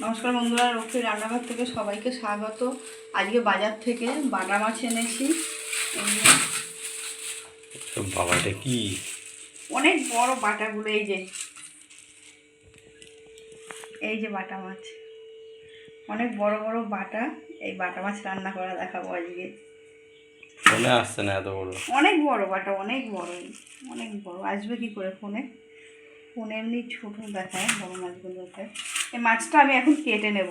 নমস্কার বন্ধুরা রক্ষী রান্নাঘর থেকে সবাইকে স্বাগত। আজকে বাজার থেকে বাটা মাছ এনেছি। বাবাটা কি? অনেক বড় বাটাগুলো এই যে। এই যে বাটা মাছ। অনেক বড় বড় বাটা। এই বাটা মাছ রান্না করা দেখাবো আজকে। মনে আসছে না এত বড়। অনেক বড় বাটা অনেক বড় অনেক বড়। আসবে কি করে ফোনে? ফোনে এমনি ছোটো দেখায় বড় মাছগুলোতে। এই মাছটা আমি এখন কেটে নেব।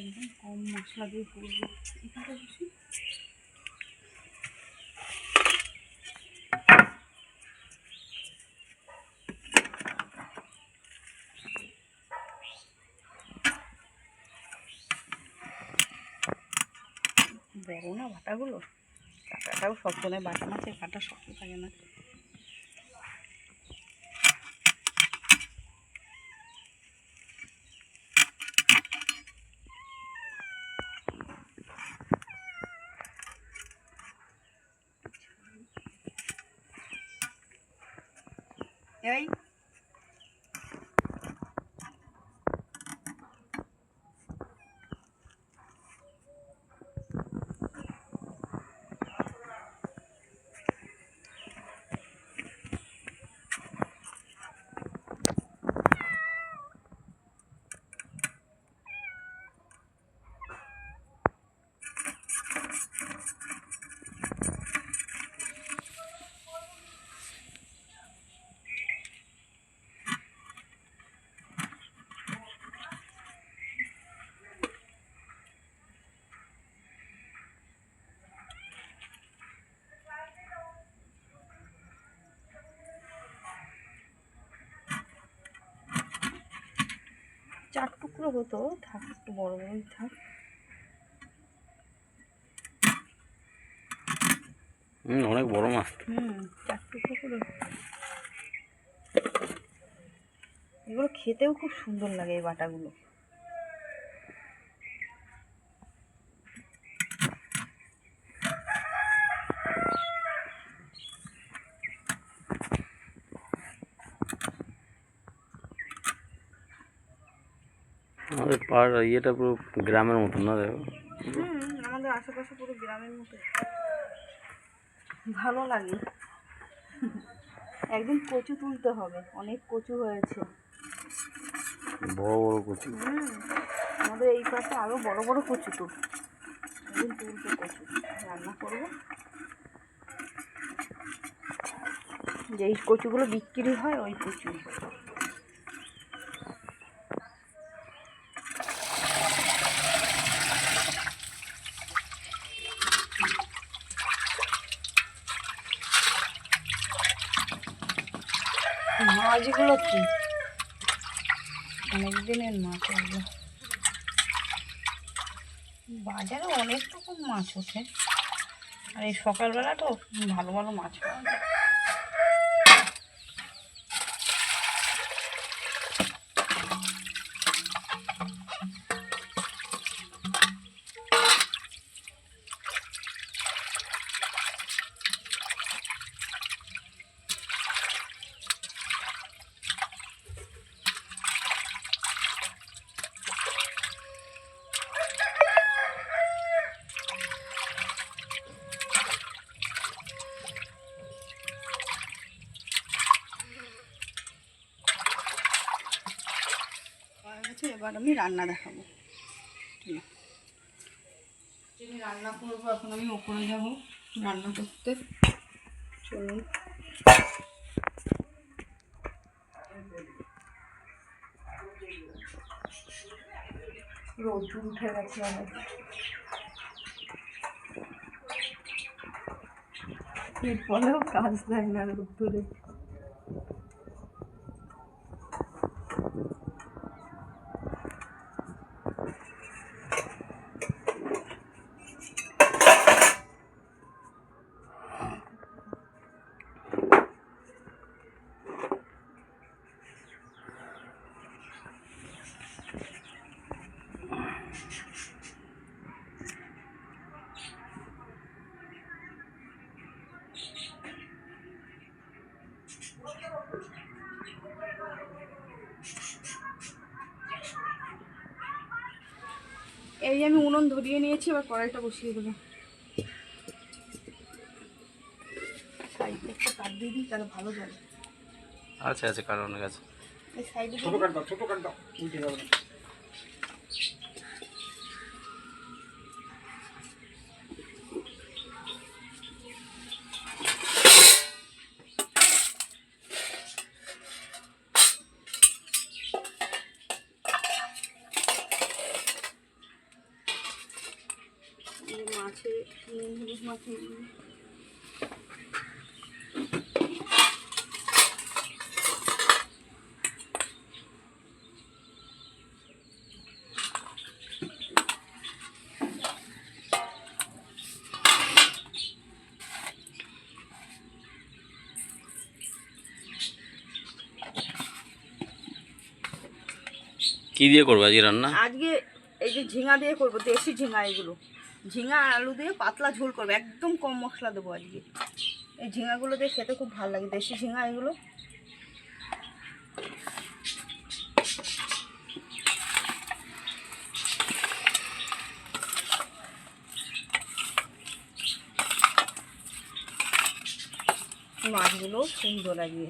একদম কম মশলা দিয়ে করব এখানটা বসি। বড় না বাটাগুলো কাটাটাও সব সময় বাটা মাছের কাটা শক্ত থাকে না এই চার টুকরো হতো। থাক একটু বড় বড়ই থাক। হুম অনেক বড় মাছ। তো। হুম চার টুকরো করে এগুলো খেতেও খুব সুন্দর লাগে এই বাটাগুলো। পাড় ইয়েটা পুরো গ্রামের মতন না দেখো। আমাদের আশেপাশে পুরো গ্রামের মতো। ভালো লাগে। একদিন কচু তুলতে হবে অনেক কচু হয়েছে। বড় বড় কচি। আমাদের এই পাশে আরও বড় বড় কচু তো। একদিন তুলতে কচু। রান্না করব। যেই কচুগুলো বিক্রি হয় ওই কচু। মাছগুলো কি? অনেক দিনের মাছ এগুলো। বাজারে অনেক রকম মাছ ওঠে। আর এই সকালবেলা তো ভালো ভালো মাছ পাওয়া যায় হয়ে গেছে এবার আমি রান্না দেখাবো। রান্না করব, এখন আমি ওপরে যাব। রান্না করতে। চলুন। রোদ উঠে গেছে অনেক। এরপরেও কাজ দেয় না রোদ এই আমি উনুন ধরিয়ে নিয়েছি এবার কড়াইটা বসিয়ে দেবো। সাইডে একটা দিয়ে তাহলে ভালো যাবে আচ্ছা আচ্ছা কারণ গেছে এই সাইডে ছোট কাঠ উল্টে যাবে কি দিয়ে করব? আজকে রান্না? আজকে এই যে ঝিঙা দিয়ে করব দেশি ঝিঙা এগুলো। ঝিঙা আলু দিয়ে পাতলা ঝোল করব, একদম কম মশলা দেবো আজকে। এই ঝিঙাগুলো দিয়ে খেতে খুব ভালো লাগে, দেশি ঝিঙা এগুলো। মাছগুলো সুন্দর লাগিয়ে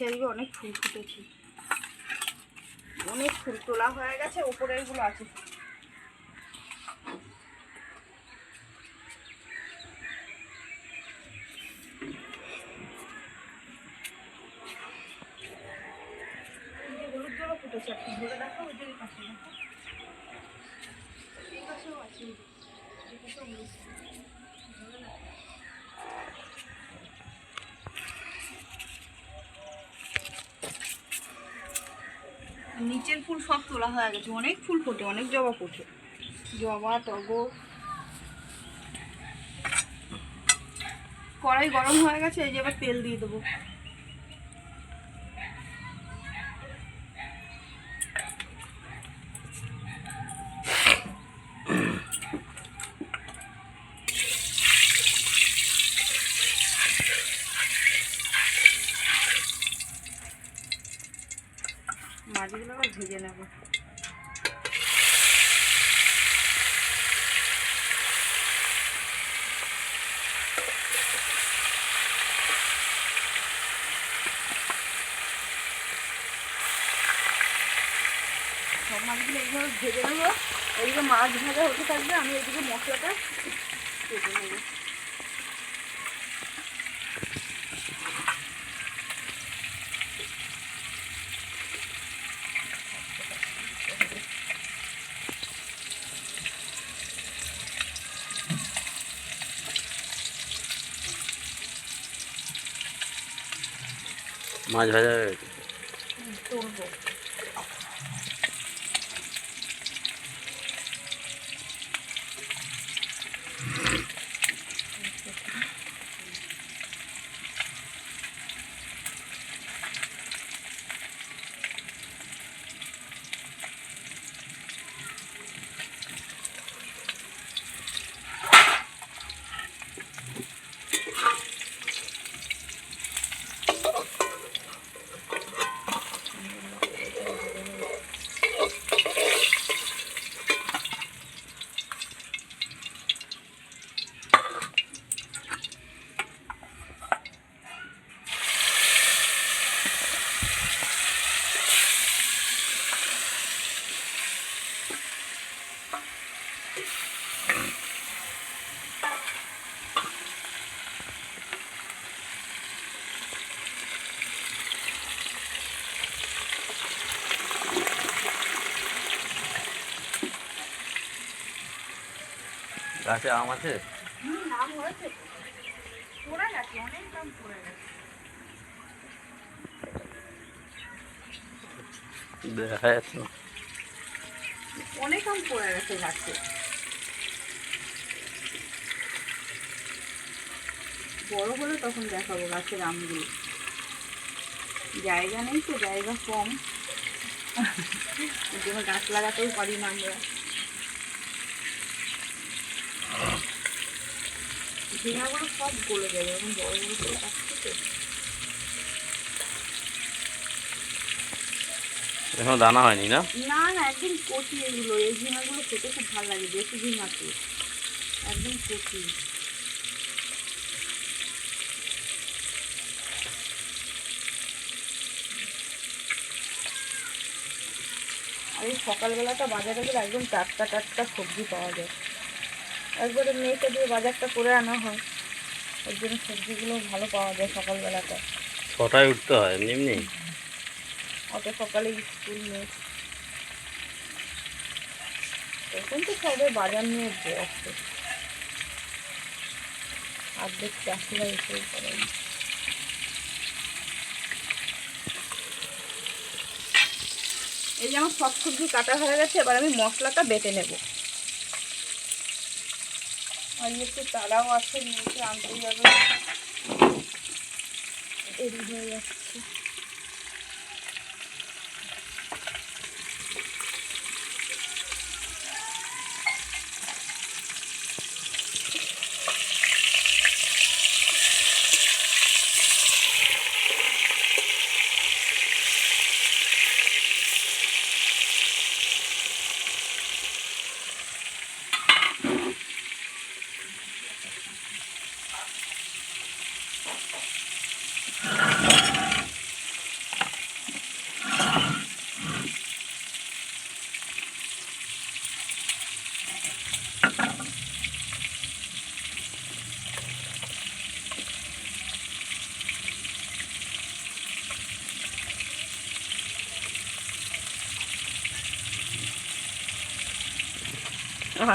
গাছে আজকে অনেক ফুল ফুটেছে। অনেক ফুল তোলা হয়ে গেছে ওপরেরগুলো আছে এই যে হলুদ জবা ফুটেছে একটু ধরে দেখো ওই যে এই পাশে দেখো। এই পাশেও আছে এই যে। এই পাশেও রয়েছে। ধরে দেখো। নিচের ফুল সব তোলা হয়ে গেছে। অনেক ফুল ফোটে, অনেক জবা ফোটে। জবা, টগর। কড়াই গরম হয়ে গেছে, এই যে এবার তেল দিয়ে দেবো মাছগুলো আবার ভেজে নেব সব মাছগুলো এইভাবে ভেজে নেব। ওইদিকে মাছ ভাজা হতে থাকবে আমি ওইদিকে মশলাটা কেটে নেব। মাছ ভাজা তুলবো। আম আছে? অনেক দাম গেছে। দেখা যাচ্ছে অনেক আম পড়ে গেছে গাছে। বড় হলে তখন দেখাবো গাছের আমগুলো। জায়গা নেই তো জায়গা কম। ওই জন্য গাছ লাগাতেও পারি না আমরা। ঝিঙাগুলো সব গলে যাবে এখন বড় বড় করে কাটছি তো এখনও দানা হয়নি না? না না একদম কচি এগুলো। এই ঝিঙাগুলো খেতে খুব ভালো লাগে দেশি ঝিঙা তো। একদম কচি। আর এই সকালবেলাটা বাজারে গেলে একদম টাটকা টাটকা সবজি পাওয়া যায়। একবারে মেয়েকে দিয়ে বাজারটা করে আনা হয়। ওর জন্য সবজিগুলো ভালো পাওয়া যায় সকালবেলাটা ছটায় উঠতে হয় এমনি এমনি? অত সকালে স্কুল নেই। এখন তো সবাই বাজার নিয়ে ব্যস্ত। অর্ধেক চাষিরা এসেই করে। এই যে আমার সব সবজি কাটা হয়ে গেছে এবার আমি মশলাটা বেটে নেব। আর একটু তারাও আছে নিচে আনতে যাবে। দেরি হয়ে যাচ্ছে।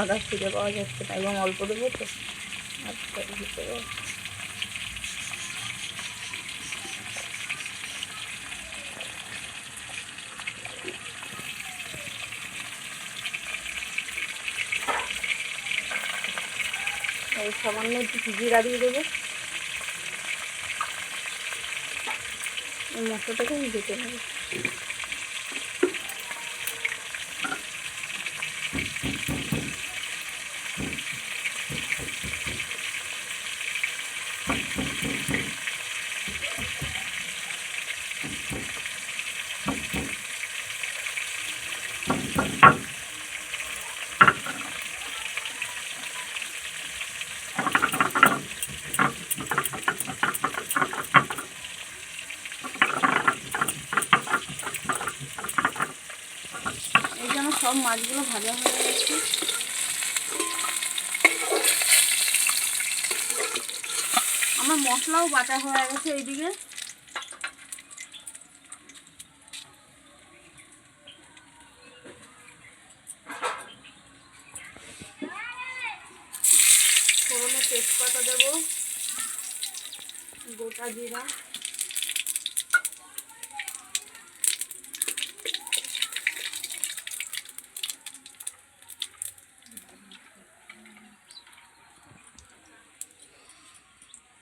আদা খুঁজে পাওয়া যাচ্ছে না এবং অল্প দেবো তো। আচ্ছা দিতে। এই সামান্য একটু জিরা দিয়ে দেবো। মশলাটাকে আমি দিতে নেব এই যে আমার সব মাছগুলো ভাজা হয়ে গেছে আমার মশলাও বাটা হয়ে গেছে এইদিকে। তেজপাতা দেবো গোটা জিরা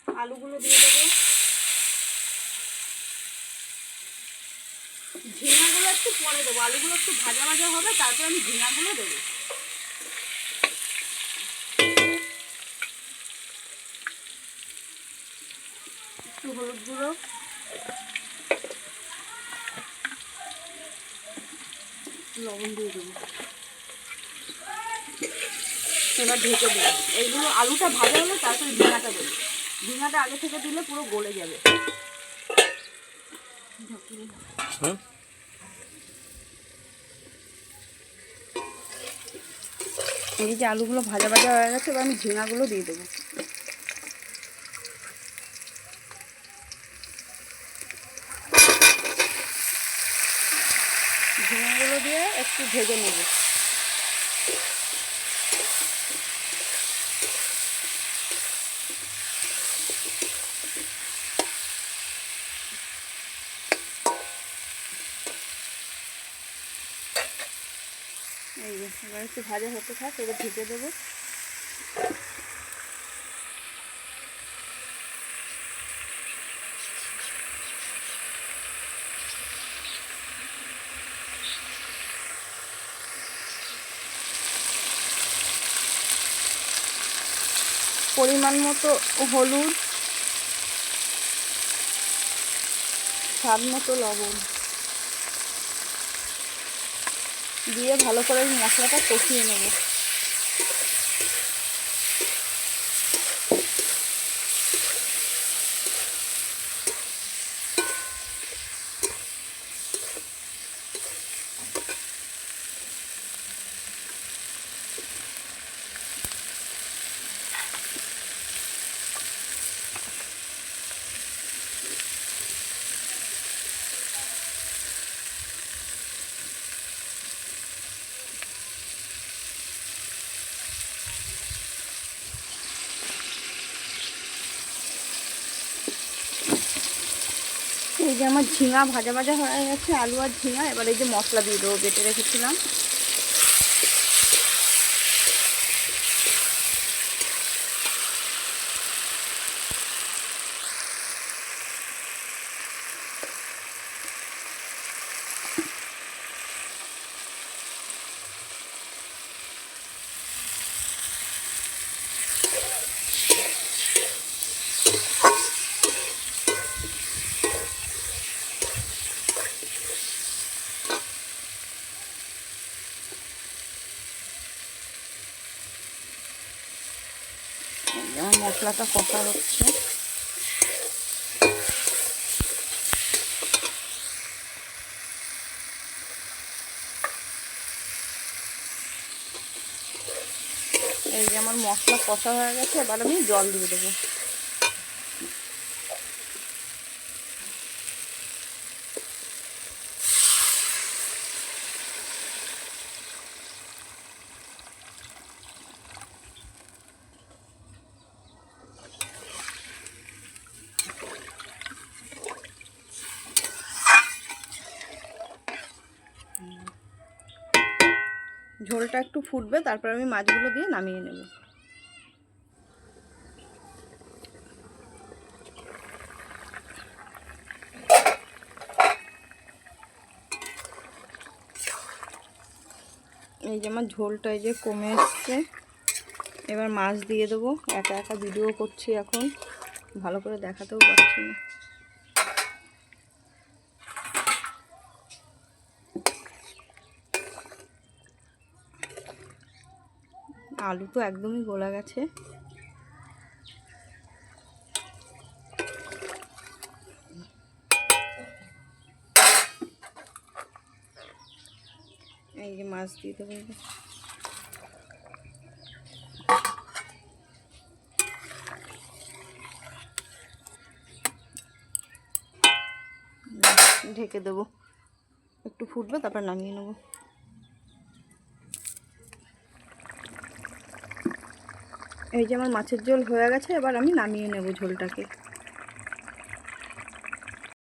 আলুগুলো দিয়ে দেবো ঝিঙাগুলো একটু পরে দেবো আলুগুলো একটু ভাজা ভাজা হবে, তারপর আমি ঝিঙাগুলো দেবো। একটু হলুদ গুঁড়ো। লবণ দিয়ে দেবো। এবার ঢেকে দেবো। এইগুলো আলুটা ভাজা হলে তারপরে ঝিঙাটা দেবো। ঝিঙাটা আগে থেকে দিলে পুরো গলে যাবে। ঢাকিয়ে দাও। হুম এই যে আলুগুলো ভাজা ভাজা হয়ে গেছে, এবার আমি ঝিঙাগুলো দিয়ে দেবো। ঝিঙাগুলো দিয়ে একটু ভেজে নেব এই যে এবার একটু ভাজা হতে থাক এবার ঢেকে দেবো। পরিমাণ মতো হলুদ স্বাদ মতো লবণ। দিয়ে ভালো করে মশলাটা কষিয়ে নেব। আমার ঝিঙা ভাজা ভাজা হয়ে গেছে, আলু আর ঝিঙা। এবার এই যে মশলা দিয়ে দেবো, বেটে রেখেছিলাম এই যে আমার মশলাটা কষা হচ্ছে। এই যে আমার মশলা কষা হয়ে গেছে, এবার আমি জল দিয়ে দেবো। ঝোলটা একটু ফুটবে, তারপর আমি মাছগুলো দিয়ে নামিয়ে নেব। এই যে আমার ঝোলটা এই যে কমে এসছে, এবার মাছ দিয়ে দেবো। একা একা ভিডিও করছি এখন, ভালো করে দেখাতেও পারছি না। আলু তো একদমই গলা গেছে। এই যে মাছ দিয়ে দেবো ঢেকে দেবো। একটু ফুটবে, তারপর নামিয়ে নেব। এই যে আমার মাছের ঝোল হয়ে গেছে এবার আমি নামিয়ে নেব ঝোলটাকে।